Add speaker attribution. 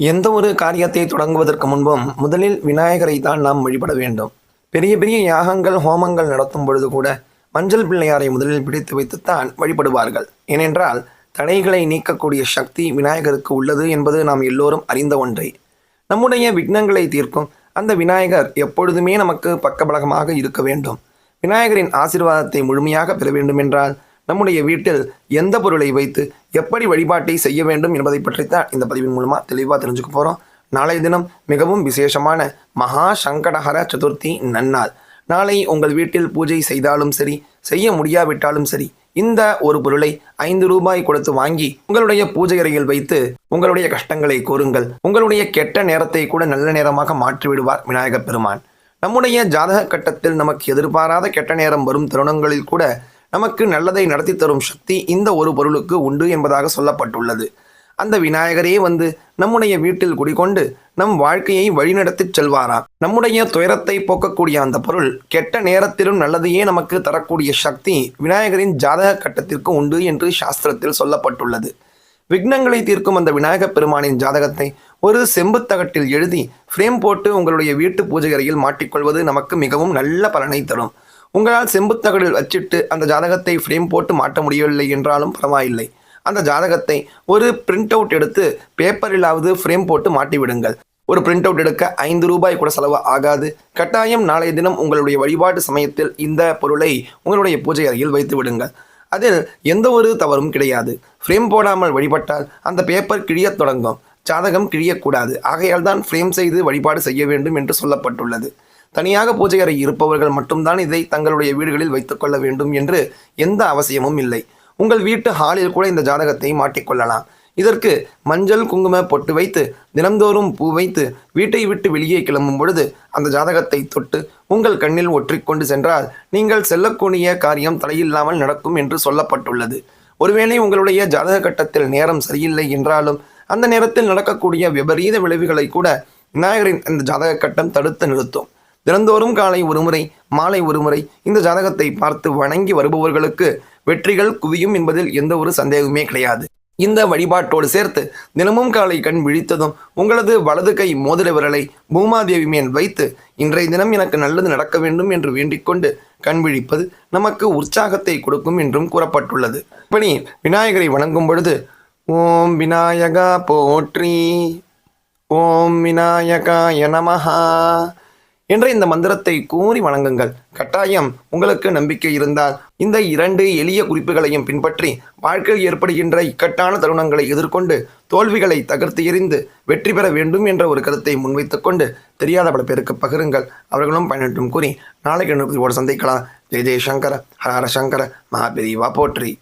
Speaker 1: எந்த ஒரு காரியத்தை தொடங்குவதற்கு முன்பும் முதலில் விநாயகரை தான் நாம் வழிபட வேண்டும். பெரிய பெரிய யாகங்கள் ஹோமங்கள் நடத்தும் பொழுது கூட மஞ்சள் பிள்ளையாரை முதலில் பிடித்து வைத்துத்தான் வழிபடுவார்கள். ஏனென்றால் தடைகளை நீக்கக்கூடிய சக்தி விநாயகருக்கு உள்ளது என்பது நாம் எல்லோரும் அறிந்த ஒன்றை. நம்முடைய விக்னங்களை தீர்க்கும் அந்த விநாயகர் எப்பொழுதுமே நமக்கு பக்கபலகமாக இருக்க வேண்டும். விநாயகரின் ஆசீர்வாதத்தை முழுமையாக பெற வேண்டுமென்றால் நம்முடைய வீட்டில் எந்த பொருளை வைத்து எப்படி வழிபாட்டை செய்ய வேண்டும் என்பதை பற்றித்தான் இந்த பதிவின் மூலமாக தெளிவாக தெரிஞ்சுக்க போகிறோம் நாளைய தினம் மிகவும் விசேஷமான மகா சங்கடஹர சதுர்த்தி நன்னாள். நாளை உங்கள் வீட்டில் பூஜை செய்தாலும் சரி செய்ய முடியாவிட்டாலும் சரி இந்த ஒரு பொருளை ஐந்து ரூபாய் கொடுத்து வாங்கி உங்களுடைய பூஜை அறையில் வைத்து உங்களுடைய கஷ்டங்களை கூறுங்கள் உங்களுடைய கெட்ட நேரத்தை கூட நல்ல நேரமாக மாற்றிவிடுவார் விநாயகப் பெருமான். நம்முடைய ஜாதக கட்டத்தில் நமக்கு எதிர்பாராத கெட்ட நேரம் வரும் தருணங்களில் கூட நமக்கு நல்லதை நடத்தி தரும் சக்தி இந்த ஒரு பொருளுக்கு உண்டு என்பதாக சொல்லப்பட்டுள்ளது. அந்த விநாயகரே வந்து நம்முடைய வீட்டில் குடிகொண்டு நம் வாழ்க்கையை வழிநடத்திச் செல்வாராம் நம்முடைய துயரத்தை போக்கக்கூடிய அந்த பொருள் கெட்ட நேரத்திலும் நல்லதையே நமக்கு தரக்கூடிய சக்தி விநாயகரின் ஜாதக கட்டத்திற்கு உண்டு என்று சாஸ்திரத்தில் சொல்லப்பட்டுள்ளது. விக்னங்களை தீர்க்கும் அந்த விநாயகப் பெருமானின் ஜாதகத்தை ஒரு செம்புத்தகட்டில் எழுதி ஃப்ரேம் போட்டு உங்களுடைய வீட்டு பூஜை அறையில் மாட்டிக்கொள்வது நமக்கு மிகவும் நல்ல பலனை தரும். உங்களால் செம்புத்தகடில் வச்சிட்டு அந்த ஜாதகத்தை ஃப்ரேம் போட்டு மாட்ட முடியவில்லை என்றாலும் பரவாயில்லை. அந்த ஜாதகத்தை ஒரு பிரிண்ட் அவுட் எடுத்து பேப்பரிலாவது ஃப்ரேம் போட்டு மாட்டி விடுங்கள் ஒரு பிரிண்ட் அவுட் எடுக்க ஐந்து ரூபாய் கூட செலவு ஆகாது. கட்டாயம் நாளைய தினம் உங்களுடைய வழிபாட்டு சமயத்தில் இந்த பொருளை உங்களுடைய பூஜை அறையில் வைத்து விடுங்கள். அதில் எந்த ஒரு தவறும் கிடையாது. ஃப்ரேம் போடாமல் வழிபட்டால் அந்த பேப்பர் கிழியத் தொடங்கும். ஜாதகம் கிழியக்கூடாது ஆகையால் தான் ஃப்ரேம் செய்து வழிபாடு செய்ய வேண்டும் என்று சொல்லப்பட்டுள்ளது. தனியாக பூஜை அறை இருப்பவர்கள் மட்டும்தான் இதை தங்களுடைய வீடுகளில் வைத்துக்கொள்ள வேண்டும் என்று எந்த அவசியமும் இல்லை. உங்கள் வீட்டு ஹாலில் கூட இந்த ஜாதகத்தை மாட்டிக்கொள்ளலாம் இதற்கு மஞ்சள் குங்கும பொட்டு வைத்து தினம்தோறும் பூ வைத்து வீட்டை விட்டு வெளியே கிளம்பும் பொழுது அந்த ஜாதகத்தை தொட்டு உங்கள் கண்ணில் ஒற்றிக்கொண்டு சென்றால் நீங்கள் செல்லக்கூடிய காரியம் தலையில்லாமல் நடக்கும் என்று சொல்லப்பட்டுள்ளது. ஒருவேளை உங்களுடைய ஜாதக கட்டத்தில் நேரம் சரியில்லை என்றாலும் அந்த நேரத்தில் நடக்கக்கூடிய விபரீத விளைவுகளை கூட விநாயகரின் அந்த ஜாதக கட்டம் தடுத்து நிறுத்தும். தினந்தோறும் காலை ஒருமுறை மாலை ஒருமுறை இந்த ஜாதகத்தை பார்த்து வணங்கி வருபவர்களுக்கு வெற்றிகள் குவியும் என்பதில் எந்த ஒரு சந்தேகமே கிடையாது. இந்த வழிபாட்டோடு சேர்த்து தினமும் காலை கண் விழித்ததும் உங்களது வலது கை மோதிர விரலை பூமாதேவி மேல் வைத்து இன்றைய தினம் எனக்கு நல்லது நடக்க வேண்டும் என்று வேண்டிக்கொண்டு கண் விழிப்பது நமக்கு உற்சாகத்தை கொடுக்கும் என்றும் கூறப்பட்டுள்ளது. இப்படி விநாயகரை வணங்கும் பொழுது ஓம் விநாயகா போற்றி ஓம் விநாயகாய நமஹா என்ற இந்த மந்திரத்தை கூறி வணங்குங்கள். கட்டாயம் உங்களுக்கு நம்பிக்கை இருந்தால் இந்த இரண்டு எளிய குறிப்புகளையும் பின்பற்றி வாழ்க்கையில் ஏற்படுகின்ற இக்கட்டான தருணங்களை எதிர்கொண்டு தோல்விகளை தகர்த்து எறிந்து வெற்றி பெற வேண்டும் என்ற ஒரு கருத்தை முன்வைத்துக் கொண்டு தெரியாத பல பேருக்கு பகிருங்கள். அவர்களும் பயனற்றும் கூறி நாளைக்கு ஓட சந்திக்கலாம். ஜெய ஜெய் சங்கர ஹரஹர சங்கர மகாபெரிவா போற்றி.